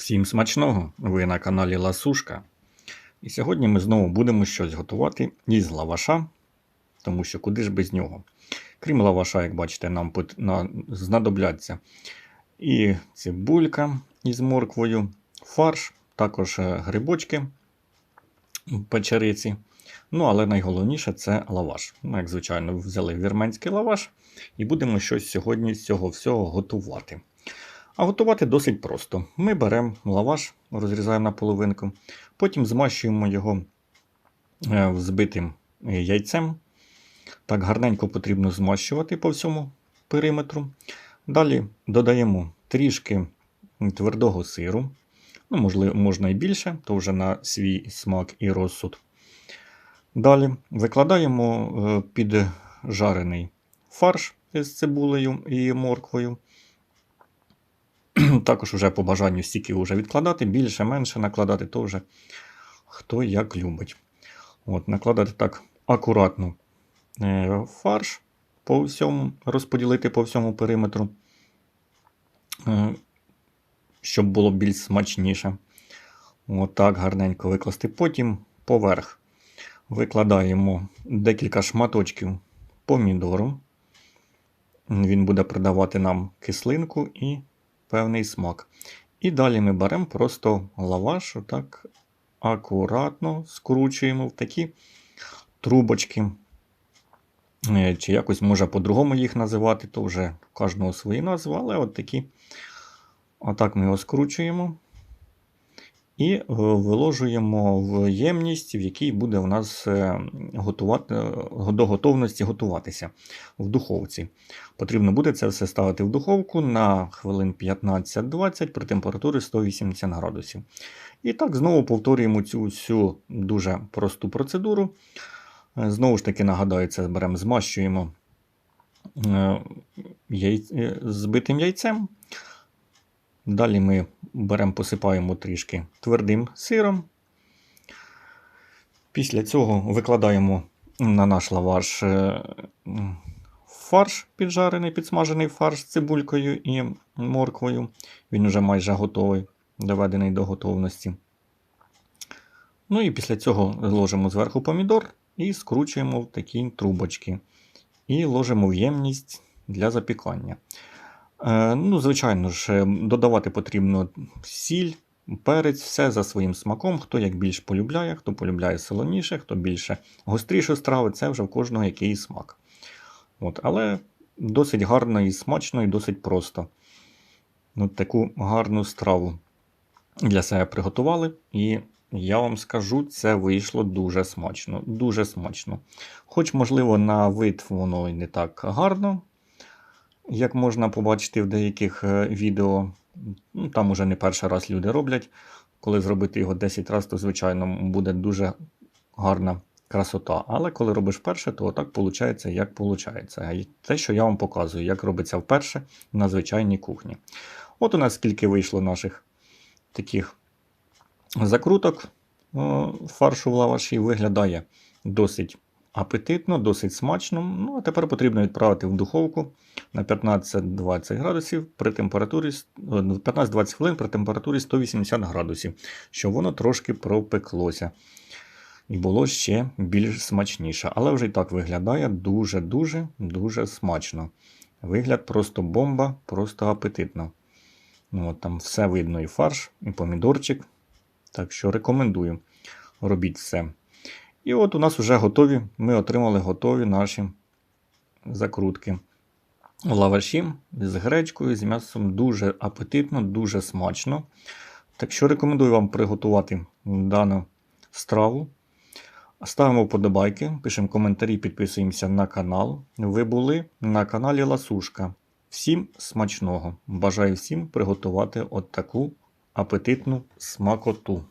Всім смачного! Ви на каналі Ласушка. І сьогодні ми знову будемо щось готувати із лаваша, тому що куди ж без нього. Крім лаваша, як бачите, нам знадобляться і цибулька із морквою, фарш, також е, грибочки, печериці. Ну, але найголовніше це лаваш. Ну, як звичайно, взяли вірменський лаваш і будемо щось сьогодні з цього всього готувати. А готувати досить просто. Ми беремо лаваш, розрізаємо на половинку, потім змащуємо його е, взбитим е, яйцем. Так гарненько потрібно змащувати по всьому периметру. Далі додаємо трішки твердого сиру. Ну, можливо, можна і більше, то вже на свій смак і розсуд. Далі викладаємо е, піджарений фарш з цибулею і морквою. Також вже по бажанню стільки вже відкладати, більше, менше накладати, то вже хто як любить. От, Накладати так акуратно е, фарш по всьому, розподілити по всьому периметру, е, щоб було більш смачніше. Отак гарненько викласти. Потім поверх викладаємо декілька шматочків помідору. Він буде придавати нам кислинку і певний смак. І далі ми беремо просто лаваш, отак акуратно скручуємо в такі трубочки. Е, Чи якось може по-другому їх називати, то вже кожного свої назви, але от такі. Отак ми його скручуємо і е, виложуємо в ємність, в якій буде у нас е, готувати, е, до готовності готуватися в духовці. Потрібно буде це все ставити в духовку на хвилин 15-20 при температурі 180 градусів. І так знову повторюємо цю всю дуже просту процедуру. Знову ж таки, нагадаю, це беремо, змащуємо збитим яйцем. Далі ми беремо, посипаємо трішки твердим сиром. Після цього викладаємо на наш лаваш е, фарш піджарений, підсмажений фарш з цибулькою і морквою. Він вже майже готовий, доведений до готовності. Ну і після цього ложимо зверху помідор і скручуємо в такі трубочки. І ложимо в ємність для запікання. Е, ну, звичайно ж, е, додавати потрібно сіль, перець, все за своїм смаком. Хто як більш полюбляє, хто полюбляє солоніше, хто більше гостріше страви, це вже в кожного який смак. От, але досить гарно і смачно, і досить просто. От таку гарну страву для себе приготували. І я вам скажу, це вийшло дуже смачно. Дуже смачно. Хоч, можливо, на вид воно і не так гарно, як можна побачити в деяких е, відео, ну, там уже не перший раз люди роблять. Коли зробити його 10 разів, то, звичайно, буде дуже гарна красота. Але коли робиш вперше, то так виходить, як виходить. Те, що я вам показую, як робиться вперше на звичайній кухні. От у нас скільки вийшло наших таких закруток фаршу в лаваші, виглядає досить апетитно, досить смачно. Ну, а тепер потрібно відправити в духовку на 15-20 градусів при температурі е, 15-20 хвилин при температурі 180 градусів, щоб воно трошки пропеклося. І було ще більш смачніше. Але вже і так виглядає дуже-дуже дуже смачно. Вигляд просто бомба, просто апетитно. Ну, от там все видно: і фарш, і помідорчик. Так що рекомендую. Робіть все. І от у нас вже готові. Ми отримали готові наші закрутки. Лаваші з гречкою, з м'ясом дуже апетитно, дуже смачно. Так що рекомендую вам приготувати дану страву. Ставимо вподобайки, пишемо коментарі, підписуємося на канал. Ви були на каналі Ласушка. Всім смачного! Бажаю всім приготувати от таку апетитну смакоту.